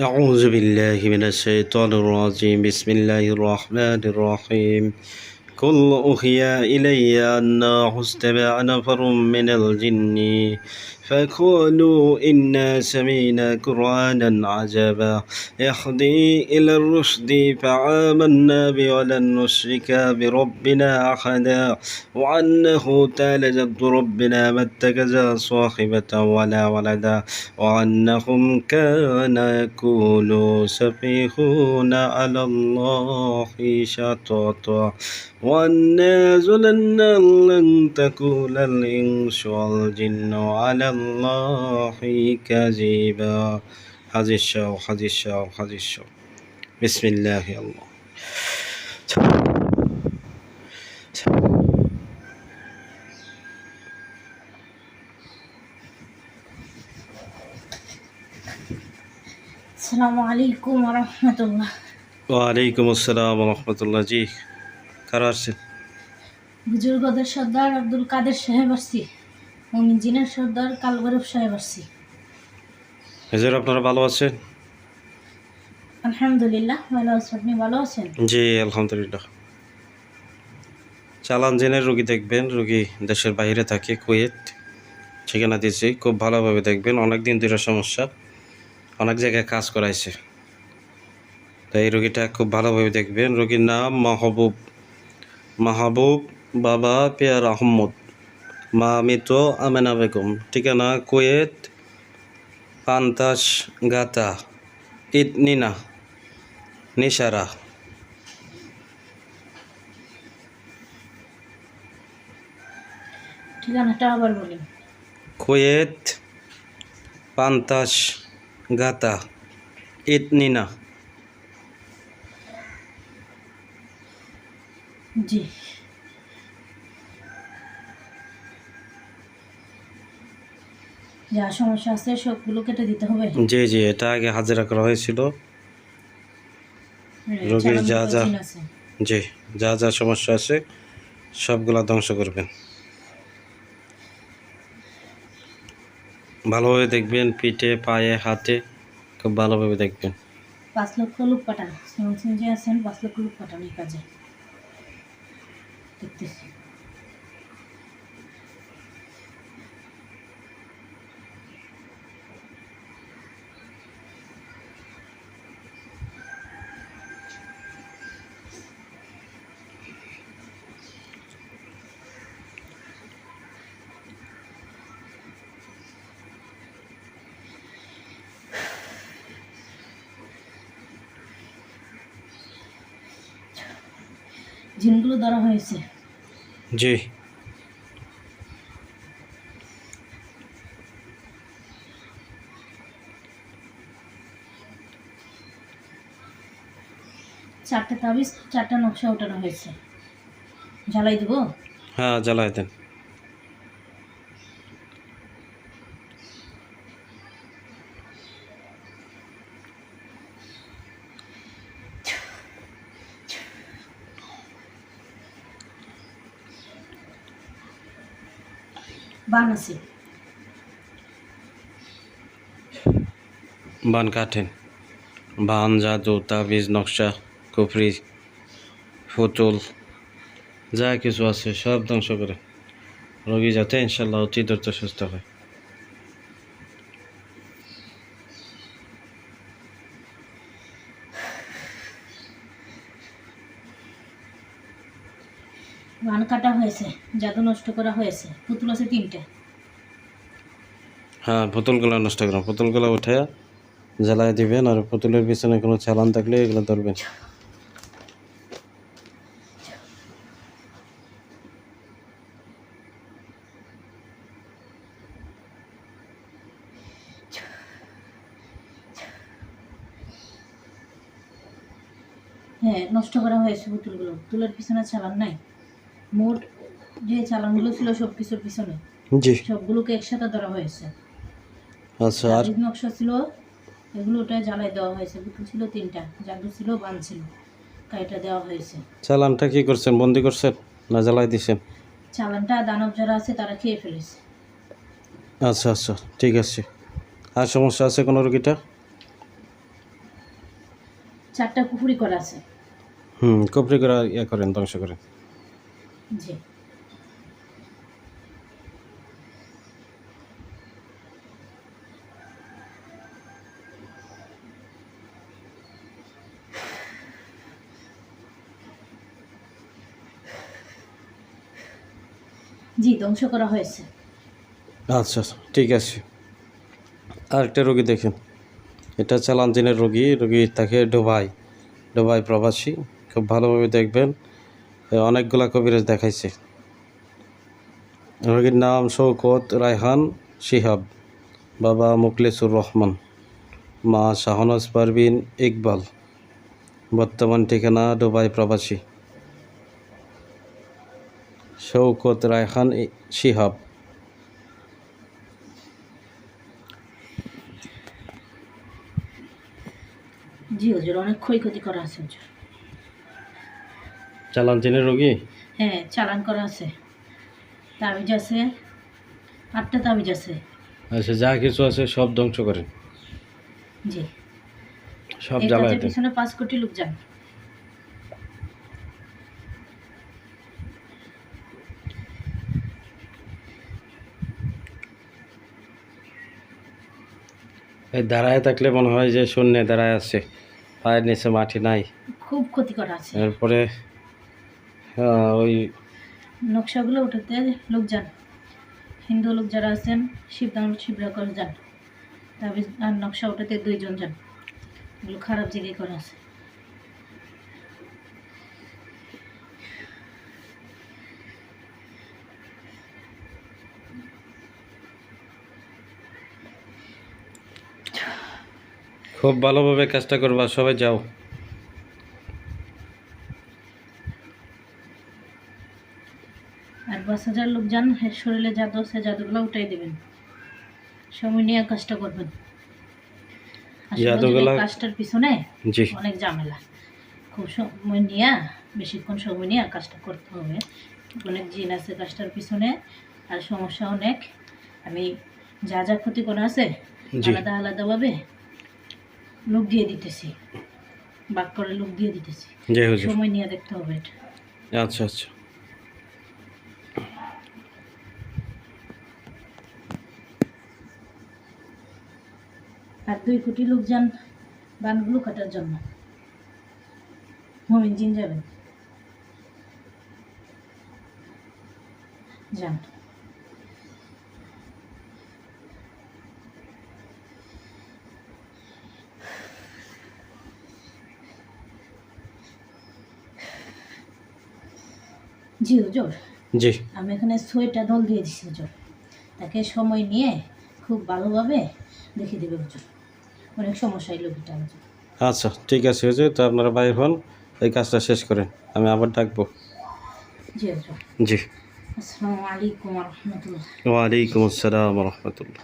أعوذ بالله من الشيطان الرجيم. بسم الله الرحمن الرحيم. قل أوحي إلي أنه استمع نفر من الجن. فقالوا إنا سمينا قرآنا عجبا. يهدي إلى الرشد فآمنا به ولن نشرك بربنا أحدا. وأنه تعالى جد ربنا ما اتخذ صاحبة ولا ولدا. وأنهم كان يقولوا سفيهون على الله شططا. وأنا ظننا لن تقول الإنس والجن على الله كذبا هذه الشو هذه الشو هذه الشو بسم الله الله আসসালামু আলাইকুম রহমতুল্লাহ ওয়ালাইকুম আসসালাম রহমতুল্লাহ জি কারা আসছেন বুজুর্গদের সর্দার আব্দুল কাদের সাহেব আসছি মমিনজিনের সর্দার কালগরব সাহেব আসছি হেজর আপনারা ভালো আছেন? আলহামদুলিল্লাহ ভালো আছি। আপনি ভালো আছেন? জি আলহামদুলিল্লাহ। চালান জেনের রুগী দেখবেন রুগী দেশের বাইরে থাকে কুয়েত। ঠিকানা দিয়েছি খুব ভালোভাবে দেখবেন। অনেক দিন ধরে সমস্যা অনেক জায়গায় কাজ করাইছে। তো এই রুগীটা খুব ভালোভাবে দেখবেন। রুগীর নাম মাহবুব। মাহবুব বাবা পেয়ার আহম্মদ। মা মৃত আমেনা বেগম। ঠিকানা কুয়েত পান্তাস গাতা ঈদ নিনা নিশারা। ঠিকানাটা আবার বলি কুয়েত পান্তাস গাতা ইতনিনা জি। যা সমস্যা আছে সবগুলো কেটে দিতে হবে। জি জি এটা আগে হাজিরা করা হয়েছিল। রোগীর যা যা জি যা যা সমস্যা আছে সবগুলা ধ্বংস করবেন। ভালোভাবে দেখবেন পিঠে পায়ে হাতে খুব ভালোভাবে দেখবেন। পাঁচ লক্ষ লোক পাঠান। যে আছেন পাঁচ লক্ষ লোক পাঠান এই কাজে। দেখতেছি। জিনগুলো ধরা হয়েছে। জি। চারটে তাবিজ চারটা নকশা ওঠানো হয়েছে। জ্বালাই দেবো? হ্যাঁ জ্বালাই দেন। বান আছে বান কাটেন বান, জাদু, তাবিজ, নকশা, কুফরি ফুতুল যা কিছু আছে সব ধ্বংস করে। রোগী যাতে ইনশাল্লাহ অতি দ্রুত সুস্থ হয়। বান কাটা হয়েছে জাদু নষ্ট করা হয়েছে পুতুল আছে তিনটে। হ্যাঁ পুতুলগুলো নষ্ট করুন পুতুলগুলো উঠে জ্বালায় দিবেন আর পুতুলের পিছনে কোনো চালান থাকলে এগুলো ধরবেন। হ্যাঁ নষ্ট করা হয়েছে পুতুলগুলো। পুতুলের পিছনে চালান নাই। মোট যে চালানগুলো ছিল সব কিছুর পিছনে জি। সবগুলোকে একসাথে ধরা হয়েছে। আচ্ছা আর নকশা ছিল এগুলো ওটাই জ্বালাই দেওয়া হয়েছে। পুতুল ছিল তিনটা জাদু ছিল বান ছিল কাইটা দেওয়া হয়েছে। চালানটা কি করছেন? বন্দি করছেন না জ্বালাই দিছেন? চালানটা দানব যারা আছে তারা খেয়ে ফেলেছে। আচ্ছা আচ্ছা ঠিক আছে। আর সমস্যা আছে কোনো রোগীটা? চারটা পুকুরি করা আছে। হুম কপরি করা ইয়ে করেন ধ্বংস করেন। জি। জি, ধ্বংস করা হয়েছে। আচ্ছা ঠিক আছে। আরেকটা রোগী দেখেন। এটা চালানজিনের রোগী রোগী তাকে ডুবাই ডুবাই প্রবাসী। খুব ভালোভাবে দেখবেন। অনেকগুলা কবিরাজ দেখাইছে। রোগীর নাম শৌকত রায়হান, শিহাব, বাবা মুকলেসুর রহমান, মা শাহনাজ পারবিন ইকবাল, বর্তমান ঠিকানা ডুবাই প্রবাসী। শৌকত রায়হান শিহাব। জি, হুজুর, অনেক ক্ষয়ক্ষতি করা আছে, হুজুর। চালানজিনের রোগী? হ্যাঁ চালান করা আছে। তাবিজ আছে আটটা তাবিজ আছে। আচ্ছা যা কিছু আছে সব ধ্বংস করেন। জি। সব জ্বালায় পিছনে পাঁচ কোটি লোক যান এই দাঁড়ায় থাকলে মনে হয় যে শূন্যে দাঁড়ায় আছে। পায়ের নিচে মাটি নাই। খুব ক্ষতি করা আছে। এরপরে ওই নকশাগুলো উঠাতে লোক যান। হিন্দু লোক যারা আছেন শিবদান শিবরাকর যান। আর নকশা উঠাতে দুইজন যান। এগুলো খারাপ জায়গায় করা আছে। খুব ভালোভাবে কাজটা করবা সবাই যাও আর পাঁচ হাজার লোক যান শরীরে জাদু আছে জাদুগুলো উঠাই দেবেন। সময় নিয়ে কাজটা করবেন। কাজটার পিছনে অনেক ঝামেলা। খুব সময় নিয়ে বেশিক্ষণ সময় নিয়ে কাজটা করতে হবে। অনেক জিন আছে কাজটার পিছনে আর সমস্যা অনেক। আমি যা যা ক্ষতি করা আছে আলাদা আলাদাভাবে লোক দিয়ে দিতেছি। বাক করে লোক দিয়ে দিতেছি। সময় নিয়ে দেখতে হবে এটা। আচ্ছা আচ্ছা। আর দুই কোটি লোক যান বানগুলো কাটার জন্য। মমিন জিন যাবেন। যান। জি হুজুর। জি। আমি এখানে ছয়টা দল দিয়ে দিছি হুজুর। তাকে সময় নিয়ে খুব ভালোভাবে দেখে দেবে হুজুর। অনেক সমস্যা এই লোকটা আচ্ছা ঠিক আছে হয়েছে তো আপনারা বাইর হন এই কাজটা শেষ করেন আমি আবার ডাকবো। জি জি। আসসালামু আলাইকুম রহমতুল্লাহ। ওয়ালাইকুম আসসালাম রহমতুল্লাহ।